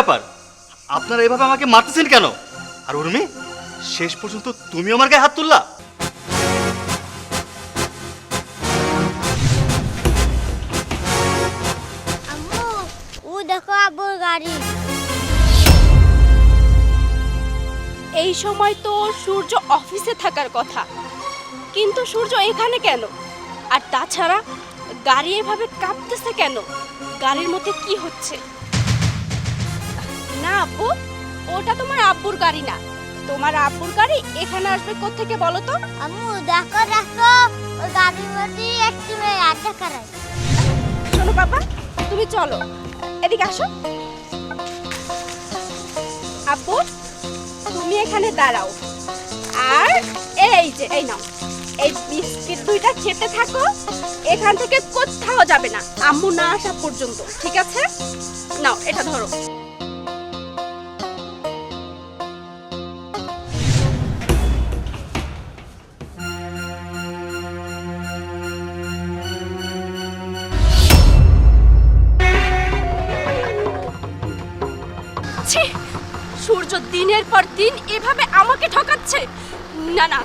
ব্যাপার? আপনারা এভাবে আমাকে মারতেছেন কেন? আর উর্মি শেষ পর্যন্ত তুমি আমার গায়ে হাত তুললা? আম্মু ও দেখো আব্বুর গাড়ি। এই সময় তো সূর্য অফিসে থাকার কথা। কিন্তু সূর্য এখানে কেন? আর তাছাড়া গাড়ি এভাবে কাঁপতেছে কেন? গাড়ির মধ্যে কি হচ্ছে? না আব্বু? ওটা তোমার আব্বুর গাড়ি না। তোমার আব্বুর গাড়ি এখানে আসবে কোত্থেকে বলো তো? আম্মু দেখো দেখো ওই গাড়ির মধ্যে একটি মেয়ে আড্ডা শোনো বাবা তুমি চলো। এদিকে আসো। আব্বু তুমি এখানে দাঁড়াও। আর এই যে এই নাও। এই বিস্কিট দুইটা খেতে থাকো এখান থেকে কোথাও যাবে না। আম্মু না আসা পর্যন্ত ঠিক আছে? নাও এটা ধরো। ছি, সূর্য দিনের পর দিন এভাবে আমাকে ঠকাচ্ছে। না না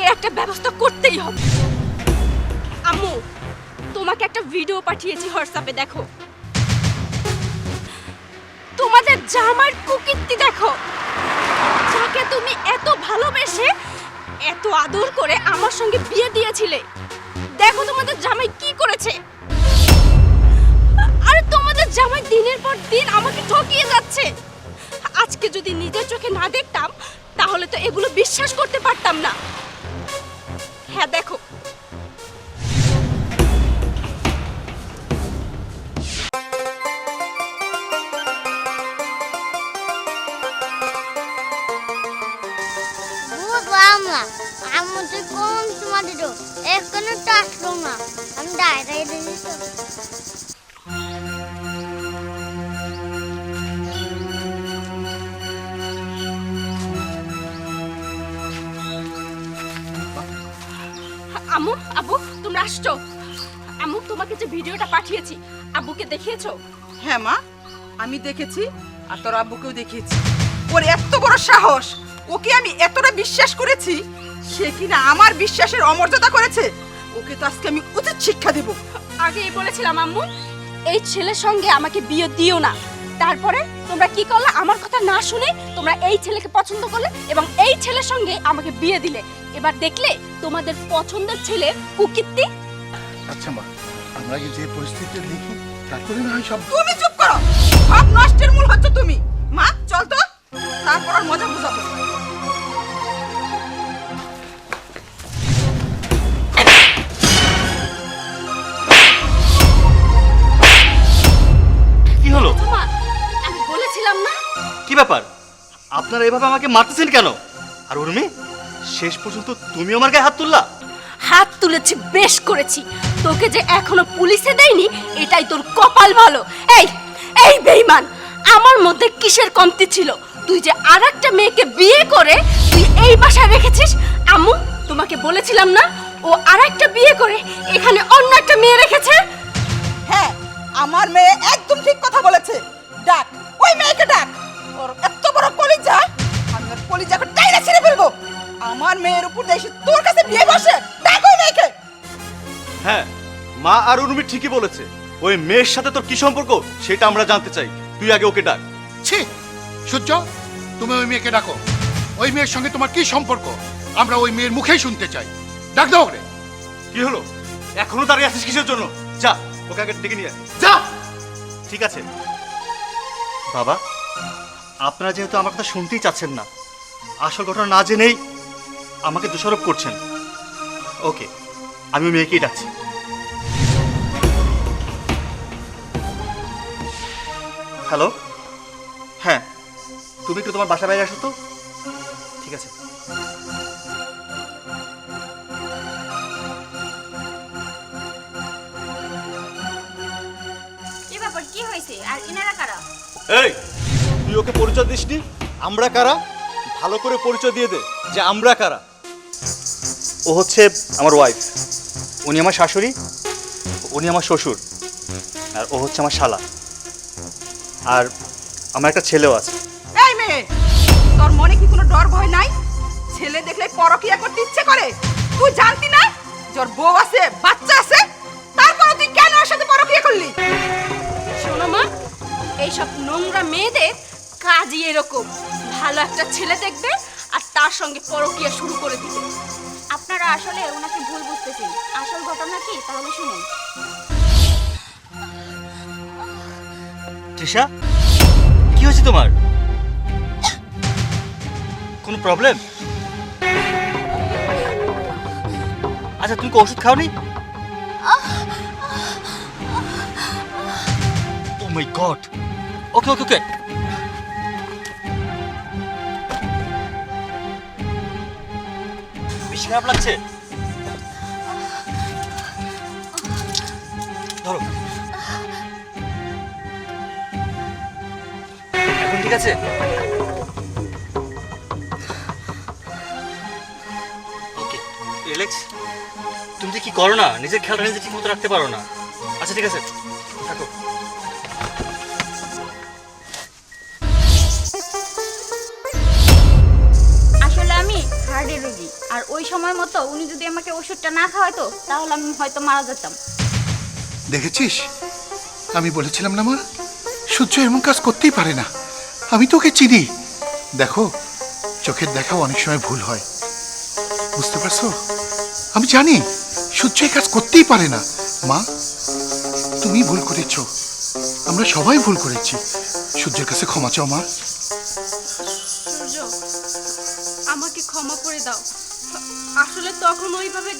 এর একটা ব্যবস্থা করতেই হবে। আম্মু, তোমাকে একটা ভিডিও পাঠিয়েছি হোয়াটসঅ্যাপে দেখো। তোমাদের জামার কুকীর্তি দেখো। যাকে তুমি এত ভালোবেসে, এত আদর করে আমার সঙ্গে বিয়ে দিয়েছিলে। দেখো তোমাদের জামাই কি করেছে। আরে তোমাদের জামাই দিনের পর দিন আমাকে ঠকিয়ে যাচ্ছে। আজকে যদি নিজের চোখে না দেখতাম, তাহলে তো এগুলো বিশ্বাস করতে পারতাম না। হ্যাঁ দেখো। বুঝলাম না আম্মু তুই কোন সময় দিল তো আসলো না। আমি ডায়রাই দিয়েছি আম্মু আব্বু তোমরা আসছো। আম্মু তোমাকে যে ভিডিওটা পাঠিয়েছি আব্বুকে দেখিয়েছো? হ্যাঁ মা আমি দেখেছি আর তোর আব্বুকেও দেখিয়েছি। ওর এত বড় সাহস ওকে আমি এতটা বিশ্বাস করেছি সে কিনা আমার বিশ্বাসের অমর্যাদা করেছে ওকে তো আজকে আমি উচিত শিক্ষা দেব। আগেই বলেছিলাম আম্মু এই ছেলের সঙ্গে আমাকে বিয়ে দিও না। তারপরে তোমরা কি করলে? আমার কথা না শুনে তোমরা এই ছেলেকে পছন্দ করলে এবং এই ছেলের সঙ্গে আমাকে বিয়ে দিলে। এবার দেখলে তোমাদের পছন্দের ছেলে কুকীর্তি? আচ্ছা মা আমরা যে পরিস্থিতিতে লিখি তারপরে না সব তুমি চুপ করো! সব নষ্টের মূল হচ্ছে তুমি। মা চল তো। তারপর আর মজা বুঝাবো। কি হলো? তোমা আমি বলেছিলাম না। কি ব্যাপার? আপনারা এভাবে আমাকে মারতেছেন কেন? আর উর্মি? শেষ পর্যন্ত তুমি আমার গায়ে হাত তুললা? হাত তুলেছি বেশ করেছি। তোকে যে এখনও পুলিশে দেয়নি এটাই তোর কপাল ভালো। এই এই বেইমান আমার মধ্যে কিসের কমতি ছিল? তুই যে আর একটা মেয়েকে বিয়ে করে তুই এই বাসায় রেখেছিস? আম্মু তোমাকে বলেছিলাম না ও আর একটা বিয়ে করে এখানে অন্য একটা মেয়ে রেখেছে? হ্যাঁ আমার মেয়ে একদম ঠিক কথা বলেছে। বিয়ে বসে ডাক ওই মেয়েকে হ্যাঁ মা আর উর্মি ঠিকই বলেছে। ওই মেয়ের সাথে তোর কি সম্পর্ক সেটা আমরা জানতে চাই। তুই আগে ওকে ডাক। ছি সূর্য তুমি ওই মেয়েকে ডাকো। ওই মেয়ের সঙ্গে তোমার কি সম্পর্ক? আমরা ওই মেয়ের মুখেই শুনতে চাই। ডাক দাও ওরে কি হলো? এখনও দাঁড়িয়ে আছিস কিসের জন্য? যা ওকে আগে ডেকে নিয়ে আয়। যা! ঠিক আছে। বাবা আপনারা যেহেতু আমার কথা শুনতেই চাচ্ছেন না আসল ঘটনা না জেনেই আমাকে দোষারোপ করছেন। ওকে আমি ওই মেয়েকেই ডাকছি। হ্যালো? হ্যাঁ তুমি একটু তোমার বাসা বাইরে আসো তো। ঠিক আছে। কি ব্যাপার কি হয়েছে? আর ইনারা কারা? এই তুই ওকে পরিচয় দিসনি? আমরা কারা? ভালো করে পরিচয় দিয়ে দে যে আমরা কারা। ও হচ্ছে আমার ওয়াইফ উনি আমার শাশুড়ি উনি আমার শ্বশুর আর ও হচ্ছে আমার শালা। আর আমার একটা ছেলেও আছে। এই মেয়ে তোর মনে কি কোনো ডর ভয় নাই? ছেলে দেখলে পরকিয়া করতে ইচ্ছে করে। তুই জানতি না? তোর বউ আছে বাচ্চা আছে তারপর তুই কেন ওর সাথে পরকিয়া করলি? শোনো মা এইসব নোংরা মেয়েদের কাজই এরকম। ভালো একটা ছেলে দেখবে সঙ্গে পরকিয়া শুরু করে দিবে আপনারা আসলে ওনাকে ভুল বুঝতেছেন। আসল ঘটনা কি, তাহলে শুনুন। তৃষা, কি হয়েছে তোমার? কোনো প্রবলেম আচ্ছা তুমি কি ওষুধ খাওনি? ও মাই গড ওকে ওকে ওকে বেশি খারাপ লাগছে? ধরো। এখন ঠিক আছে? ওকে রিল্যাক্স তুমি কি করো না, নিজের খেয়ালটা নিজে ঠিক মতো রাখতে পারো না। আচ্ছা ঠিক আছে। থাকো। ওই সময় মতো উনি যদি আমাকে ওষুধটা না খাওয়াতো, তাহলে আমি হয়তো মারা যেতাম। দেখেছিস? আমি বলেছিলাম না মা? সূর্য এমন কাজ করতেই পারে না। আমি তোকে চিনি। দেখো, চোখের দেখাও অনেক সময় ভুল হয়। বুঝতে পারছ? আমি জানি, সূর্য এই কাজ করতেই পারে না। মা, তুমি ভুল করেছ। আমরা সবাই ভুল করেছি। সূর্যের কাছে ক্ষমা চাও মা।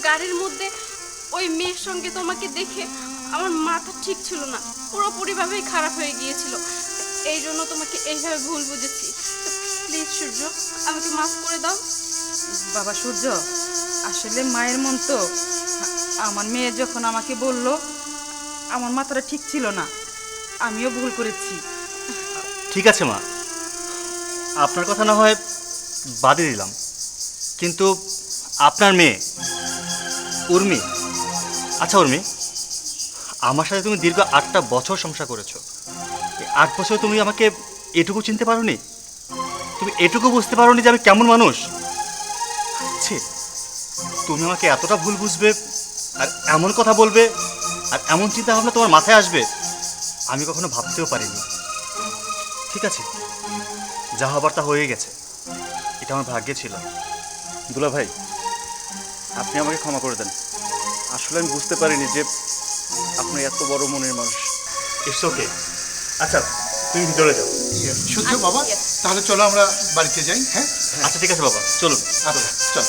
গাড়ির মধ্যে ওই মেয়ের সঙ্গে তোমাকে দেখে আমার মাথা ঠিক ছিল না। পুরোপুরিভাবেই খারাপ হয়ে গিয়েছিল। এই জন্য তোমাকে এইভাবে ভুল বুঝেছি। প্লিজ সূর্য আমাকে মাফ করে দাও। বাবা সূর্য আসলে মায়ের মন তো। আমার মেয়ে যখন আমাকে বলল আমার মাথাটা ঠিক ছিল না। আমিও ভুল করেছি। ঠিক আছে মা। আপনার কথা না হয় বাদে দিলাম। কিন্তু আপনার মেয়ে উর্মি। আচ্ছা উর্মি, আমার সাথে তুমি দীর্ঘ আটটা বছর সংসার করেছ। আট বছর তুমি আমাকে এটুকু চিনতে পারোনি? তুমি এটুকু বুঝতে পারোনি যে আমি কেমন মানুষ? ছি, তুমি আমাকে এতটা ভুল বুঝবে, আর এমন কথা বলবে, আর এমন চিন্তা ভাবনা তোমার মাথায় আসবে, আমি কখনো ভাবতেও পারিনি। ঠিক আছে, যা হবার তা হয়ে গেছে। এটা আমার ভাগ্যে ছিল। দুলা ভাই আপনি আমাকে ক্ষমা করে দেন। আসলে আমি বুঝতে পারিনি যে আপনি এত বড় মনের মানুষ। ইটস ওকে আচ্ছা তুমি ভিতরে যাও। সূর্য বাবা? তাহলে চলো আমরা বাড়িতে যাই হ্যাঁ? আচ্ছা ঠিক আছে বাবা। চলুন। আচ্ছা চল।